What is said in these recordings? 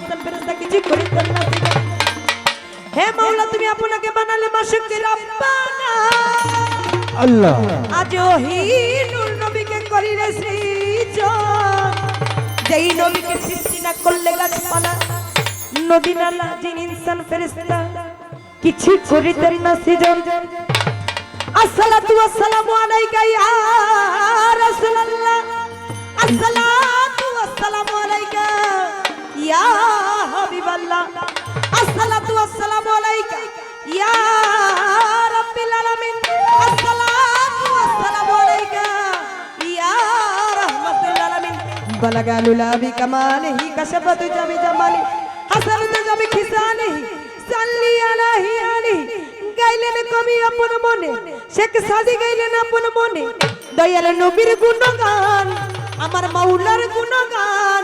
ইনসান ফেরেশতা কিছু করিতেন না হে মাওলা তুমি আপনাকে বানালে রব্বানা আল্লাহ। আজ নবীকে করিলে সৃজন যেই নবীকে সৃষ্টি না করলে গাছপালা নদী নালা জিন ইনসান ফেরেশতা কিছু করিতেন না সৃজন। আসসালাতু ওয়াসসালামু আলাইকা ইয়া রাসূলুল্লাহ। বালাগালুল আবি কামালিহি কাশাফাতু জামি জামালি হাসানাতু জামি খিসানিহি সাল্লি আলাহি আলিহি গাইলেন কবি আপন মনে, শেখ সাজি গাইলেন আপন মনে। দয়াল নবীর গুণগান, আমার মাওলার গুণগান,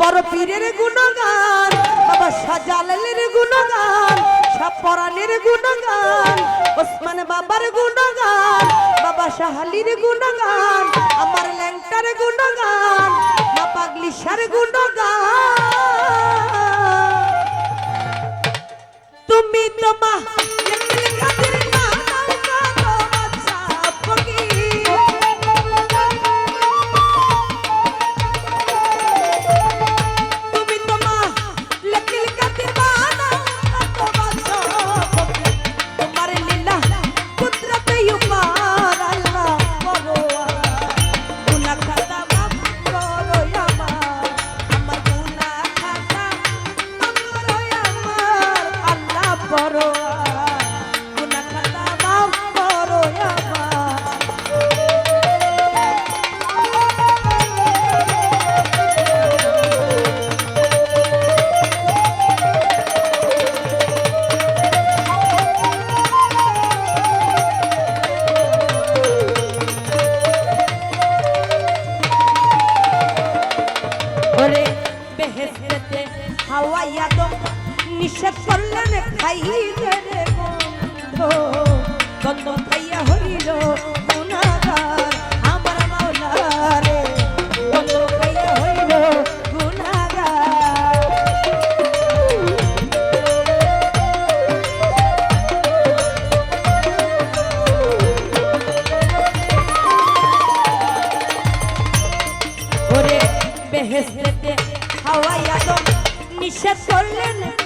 বড় পীরের গুণগান, বাবা সাজালের গুণগান সাপরানের গুণগান, ওসমান বাবার গুণগান, বাবা শাহালির গুণগান, আমার ল্যাংটার গুণগান, মা পাগলিশার গুণগান। তুমি তো হাওয়াইয়া দম নিষেধ করলেন খাইতে বন্ধ খাইয়া হইল গুনাগার আমার মাওলা রে গন্ধ খাইয়া হইল গুনাগার ওরে বেহেশতে হাওয়াইয়া নিষেধ করলেন।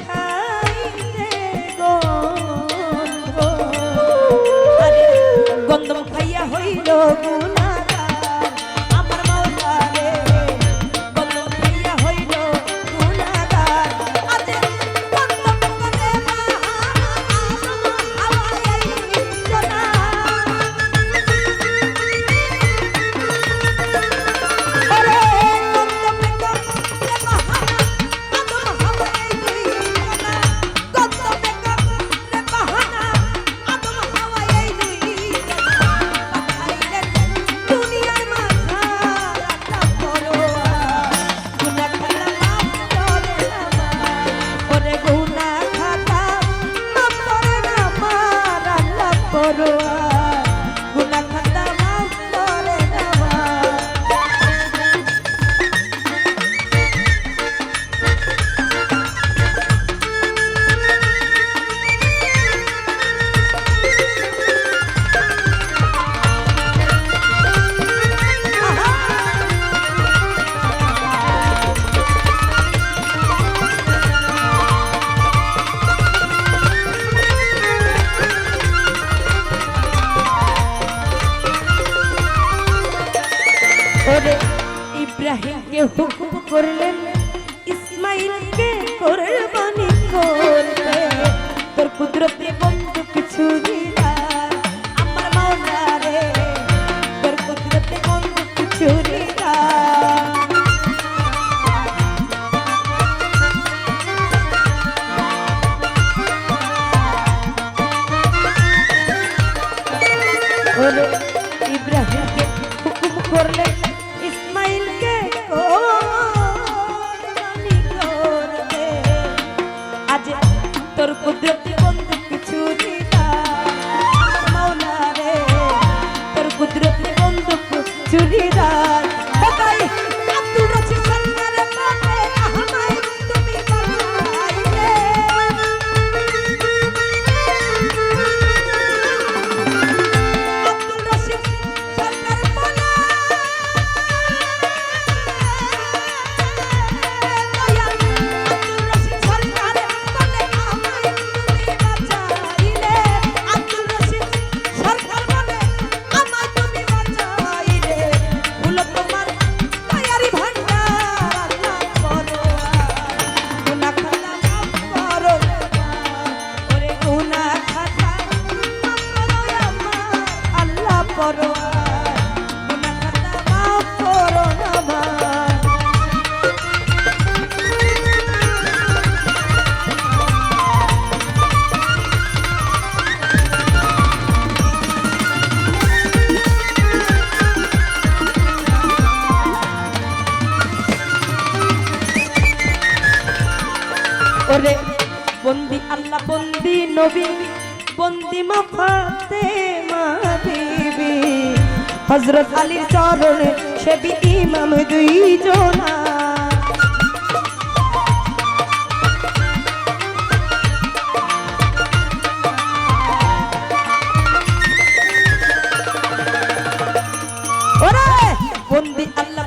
ওরে বন্দি আল্লাহ, বন্দি নবী, বন্দি মা ফাতেমা বিবি হযরত আলীর চরণে সেবি ইমাম দুই জনা বন্দি আল্লাহ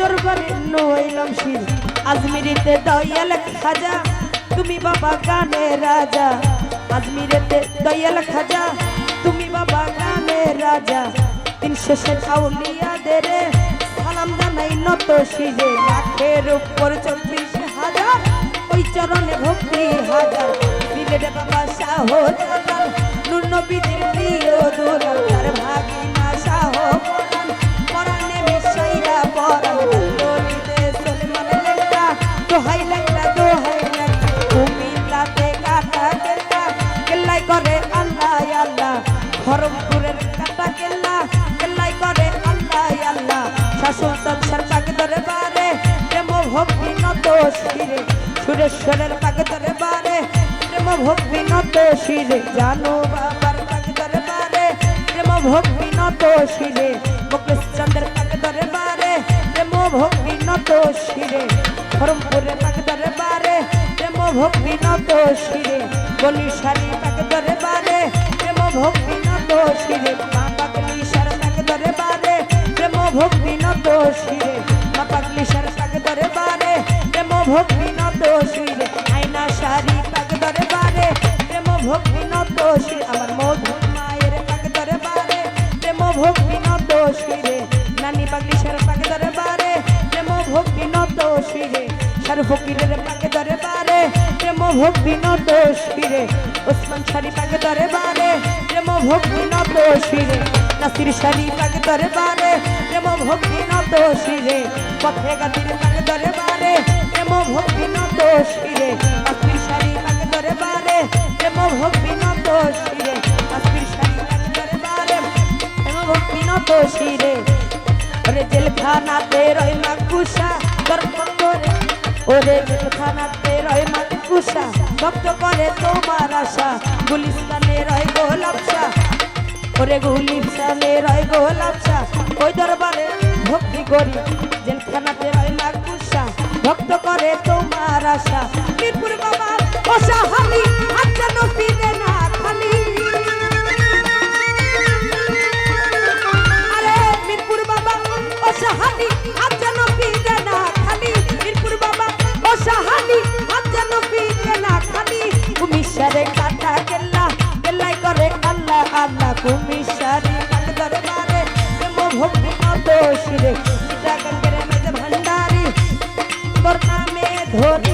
দরবারে নইলাম শির। আজমিরিতে দয়াল খাজা, তুমি বাবা গানে রাজা। আজমিরেতে দয়াল খাজা, তুমি বাবা গানে রাজা। তিন শেষের আউলিয়াদের সালাম জানাই নত শিরে। লাখের উপর চব্বিশ হাজার, ওই চরণে ভক্তি হাজার। সিলেট বাবা শাহ নূর নবীদের প্রিয় দুলাল। তার ভাগিনা শাহ শাসন সরকার দরবারে প্রেম ভক্তি নত শিরে। সুরেশ্বরের পাক দরবারে প্রেম ভক্তি নত শিরে। জানো বাবার পাক দরবারে প্রেম ভক্তি নত শিরে। মুকেশ চন্দ্রের পাক দরবারে প্রেম ভক্তি নত শিরে। খরমপুরের পাক দরবারে প্রেম ভক্তি নত শিরে। বলিশালী পাক দরবারে প্রেম ভক্তি নত শিরে। মা পাক প্রেম ভক্তি নত শিরে মা পাগলি সার পাক দরবারে প্রেম ভক্তি নত শিরে আয়না শাড়ি পাক দরবারে প্রেম ভক্তি নত শিরে আমার মধু মায়ের পাক দরবারে প্রেম ভক্তি নত শিরে নানি পাগলি সার পাক দরবারে প্রেম ভক্তি নত শিরে সার ফকিরের পাক দরবারে প্রেম ভক্তি নত শিরে ওসমান শাড়ি পাক দরবারে প্রেম ভক্তি নত শিরে নাসির শাড়ি পাক দরবারে, প্রেম ভক্তি নত শিরে পথে গাতির পাক দরবারে, প্রেম ভক্তি নত শিরে নাসির শাড়ি পাক দরবারে, প্রেম ভক্তি নত শিরে নাসির শাড়ি পাক দরবারে, প্রেম ভক্তি নত শিরে ওরে জেলখানাতে রয় মাকুসা গর্ব করে, ওরে জেলখানাতে মাকুসা উষা ভক্ত করে তোমার আশা। গুলিস্তানে রয় গোলাপ শাহ ওরে গুলিস্তানে রয় গোলাপ শাহ ওই দরবারে ভক্তি করি, জেলখানাতে রয় মাকুষা ভক্ত করে তোমার আশা। মিরপুর বাবা hết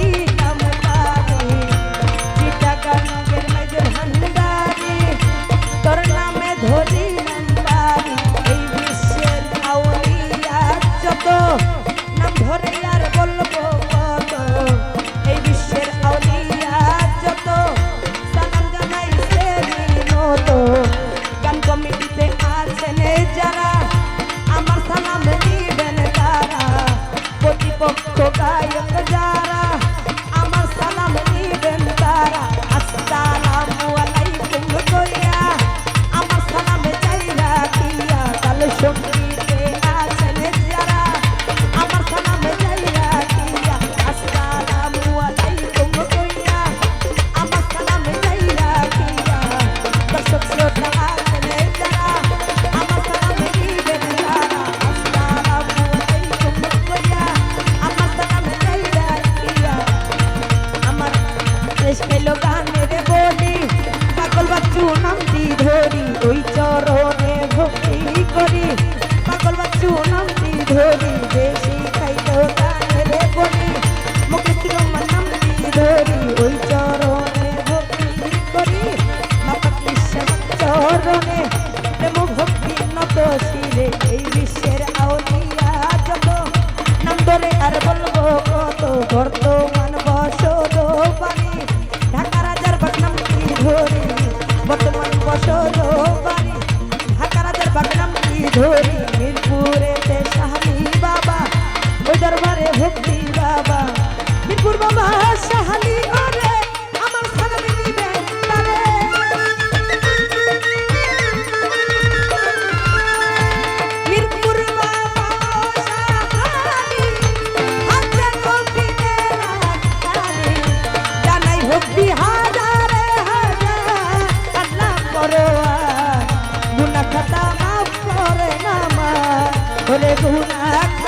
হলে গুণা